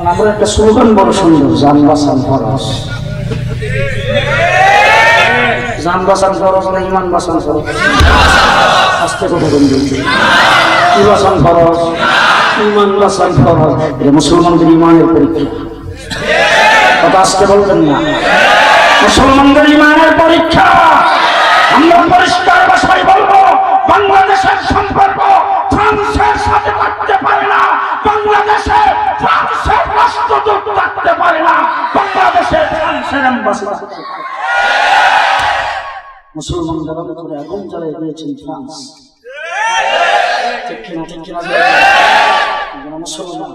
আমাদের একটা স্লোগান বড় সুন্দর, যান বাসান ফরস যান বাসান ফরস না ইমান বাসান ফরস আস্তে কথা বলুন। কি বাসান ফরস ইমান বাসান ফরস এটা মুসলমানদের ইমানের পরীক্ষা। কথা আজকে বলবেন না। মুসলমানদের ইমানের পরীক্ষা আমরা পরিষ্কার ভাষায় বলব বাংলাদেশের সম্পর্ক ফ্রান্সের সাথে থাকতে পারে না বাংলাদেশে ফ্রান্সের রাষ্ট্রদূত থাকতে পারে না, বাংলাদেশে ফ্রান্সের মুসলমানদের ভিতরে আগুন জ্বালিয়ে দিয়েছেন ফ্রান্স মুসলমান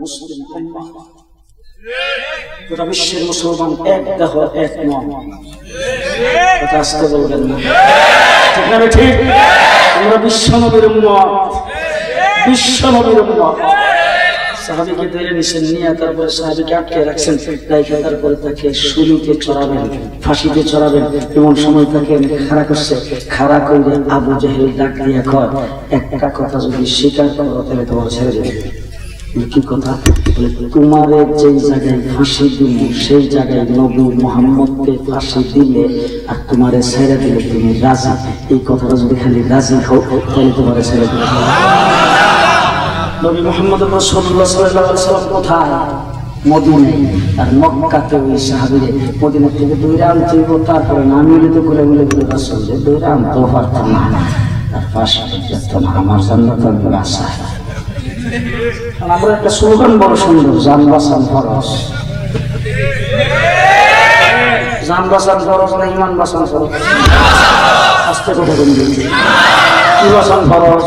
মুসলমান বিশ্ব নবীর বিশ্ব নবীর সাহাবিকে ধরে নিছেন নিয়ে তারপরে সাহাবিকে আটকে রাখছেন। তারপরে তাকে শুলিতে চড়াবেন, ফাঁসিতে চড়াবেন। এমন সময় তাকে খাড়া করছে। খাড়া করে আবু জাহেল ডাক দিয়া কয়, একটা কথা যদি স্বীকার করো, তাহলে তোমার ছেড়ে দেবে। কি কথা? তোমারে যেই জায়গায় ফাঁসি দিল, সেই জায়গায় নবী মোহাম্মদকে ফাঁসি দিলে আর তোমারে ছেড়ে দিলে তুমি রাজা। এই কথাটা যদি খালি রাজি হোক তাহলে তোমারে ছেড়ে দিলে নবী মোহাম্মদ রসুল্লাহ সাল্লাহ সাল্লাম কোথায়? মদিনে আর মক্কাতে ওই সাহাবিরে মদিনা থেকে দৈরা আনতে হইব, তারপরে না মিলিত করে বলে বলে রসুল যে দৈরা আনতেও পারতাম না। তার পাশে আমার জান্নাত আশা আমরা একটা স্লোগান বড় সুন্দর, যান বাসান ফরস যান বাসান ফরস না ইমান বাসান ফরস আস্তে কথা বলুন। কি বাসান ফরস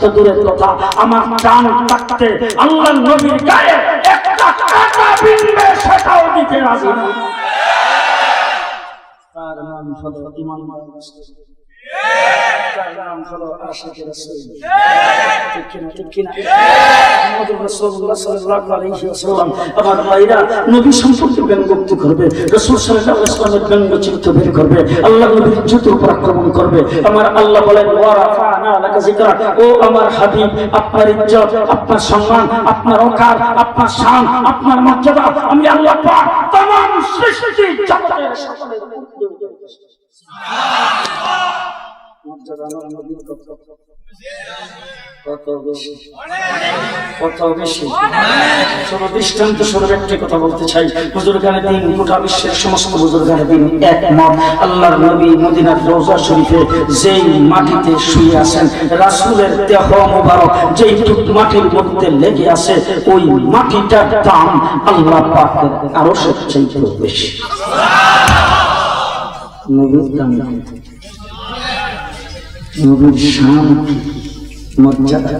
তো দূরের কথা আমার প্রাণ থাকতে আল্লাহ নবীর গায়ে একটা কাটা বিনবে সেটাও দিতে রাজি না। তার নাম হলো ইমান তার নাম হলো আশিকের রাসূল ঠিক কিনা ঠিক কিনা মুহাম্মদুর রাসূলুল্লাহ সাল্লাল্লাহু আলাইহি ওয়াসাল্লাম আমার ভাইরা নবী সম্পর্কে ব্যঙ্গোক্তি করবে রাসূল সাল্লাল্লাহু আলাইহি ওয়াসাল্লামের ব্যঙ্গচিত্র বের করবে আল্লাহ নবীর ইজ্জতের উপর আক্রমণ করবে আমার আল্লাহ বলেন ওয়া রাফা'না লাকা যিকরা ও আমার হাবিব আপনার ইজ্জত আপনার সম্মান আপনার ওকার আপনার শান আপনার মর্যাদা আমি আল্লাহ পাক तमाम সৃষ্টি জগতের সকলের উপরে উঠিয়েছি। মাটির মধ্যে লেগে আছে ওই মাটিটার দাম আল্লাহ আরও সবচেয়ে বেশি নবীর শান মর্যাদা।